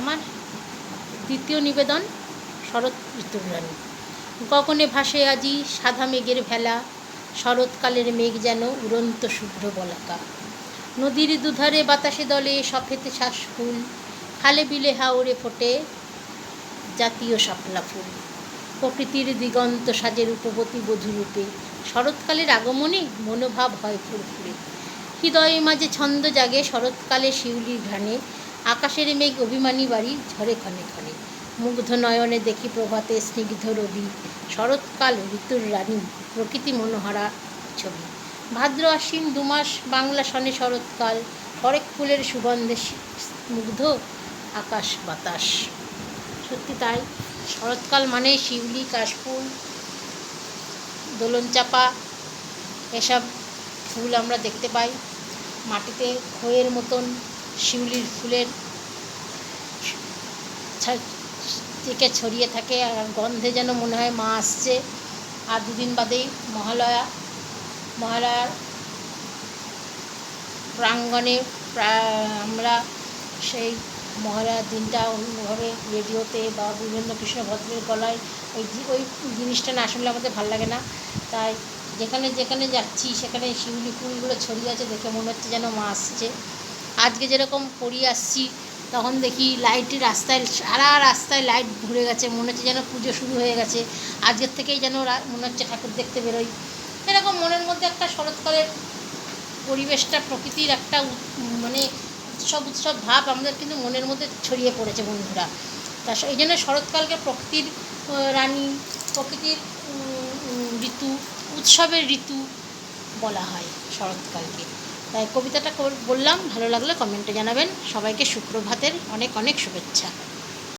আমার দ্বিতীয় নিবেদন, শরৎ ঋতুর রানী গগনে ভাসে আজি সাদা মেঘের ভেলা, শরৎকালের মেঘ যেন উড়ন্ত শুভ্র বলাকা। নদীর দুধারে বাতাসে দলে সফেদ শ্বাস ফুল, খালে বিলে হাওড়ে ফোটে জাতীয় শাপলা ফুল। প্রকৃতির দিগন্ত সাজের উপবতী বধূরূপে শরৎকালের আগমনে মনোভাব হয় ফুরফুরে। হৃদয়ে মাঝে ছন্দ জাগে শরৎকালে শিউলির ঘ্রাণে আকাশের মেঘ অভিমানী বাড়ি ঝরে ক্ষণে ক্ষণে। মুগ্ধ নয়নে দেখি প্রভাতে স্নিগ্ধ রবি, শরৎকাল ঋতুর রানী, প্রকৃতি মনোহারা ছবি। ভাদ্র আশ্বিন দুমাস, বাংলা সনে শরৎকাল, হরেক ফুলের সুগন্ধে মুগ্ধ আকাশ বাতাস। সত্যি তাই, শরৎকাল মানে শিউলি, কাশফুল দোলন চাপা এসব ফুল আমরা দেখতে পাই। মাটিতে খয়ের মতন শিউলির ফুলের থেকে ছড়িয়ে থাকে আর গন্ধে যেন মনে হয় মা আসছে। আর দুদিন বাদেই মহালয়া, মহালয়ার প্রাঙ্গণে প্রা- আমরা সেই মহালয়ার দিনটা অন্যভাবে রেডিওতে বা বিভিন্ন কৃষ্ণ ভদ্রের গলায় ওই ওই জিনিসটা না শুনলে আমাদের ভালো লাগে না। তাই যেখানে যেখানে যাচ্ছি সেখানে শিউলি ফুলগুলো ছড়িয়ে আছে দেখে মনে হচ্ছে যেন মা আসছে। আজকে যেরকম পড়িয়ে আসছি, তখন দেখি লাইটের রাস্তায় সারা রাস্তায় লাইট ঘুরে গেছে, মনে হচ্ছে যেন পুজো শুরু হয়ে গেছে। আজকের থেকেই যেন মনে হচ্ছে ঠাকুর দেখতে বেরোই। এরকম মনের মধ্যে একটা শরৎকালের পরিবেশটা, প্রকৃতির একটা মানে উৎসব উৎসব ভাব আমাদের কিন্তু মনের মধ্যে ছড়িয়ে পড়েছে বন্ধুরা। তা এই জন্য শরৎকালকে প্রকৃতির রানী, প্রকৃতির ঋতু, উৎসবের ঋতু বলা হয় শরৎকালকে। কবিতাটা বললাম ভালো লাগলে কমেন্টে জানাবেন। সবাইকে সুপ্রভাতের অনেক অনেক শুভেচ্ছা।